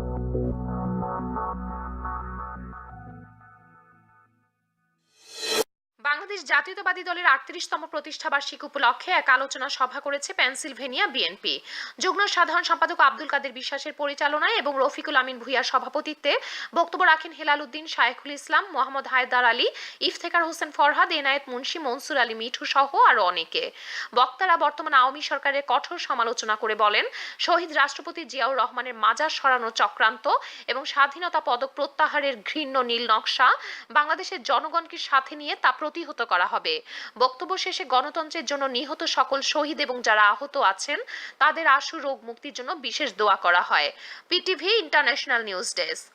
Thank you. Bangladesh জাতীয়তাবাদী দলের আটত্রিশতম প্রতিষ্ঠা বার্ষিকী উপলক্ষে এক আলোচনা সভা করেছে পেনসিলভেনিয়া বিএনপি। যুগ্ম সাধারণ সম্পাদক আব্দুল কাদের বিশ্বাসের পরিচালনায় এবং রফিকুল আমিন ভুইয়ার সভাপতিত্বে বক্তব্য রাখেন হেলাল উদ্দিন, শায়েখুল ইসলাম, মোহাম্মদ হায়দার আলী, ইফতেখার হোসেন ফরহাদ, এনায়েত মুন্সি, মনসুর আলী মিঠু সহ আরও অনেকে। বক্তারা বর্তমান আওয়ামী সরকারের কঠোর সমালোচনা করে বলেন, শহীদ রাষ্ট্রপতি জিয়াউর রহমানের মাজার সরানো চক্রান্ত এবং স্বাধীনতা পদক প্রত্যাহারের ঘৃণ্য নীল নকশা বাংলাদেশের জনগণকে সাথে নিয়ে তা প্রতিহত করা হবে বক্তব্য শেষে গণতন্ত্রের জন্য নিহত সকল শহীদ এবং যারা আহত আছেন, তাদের আশু রোগ মুক্তির জন্য বিশেষ দোয়া করা হয় PTV international news desk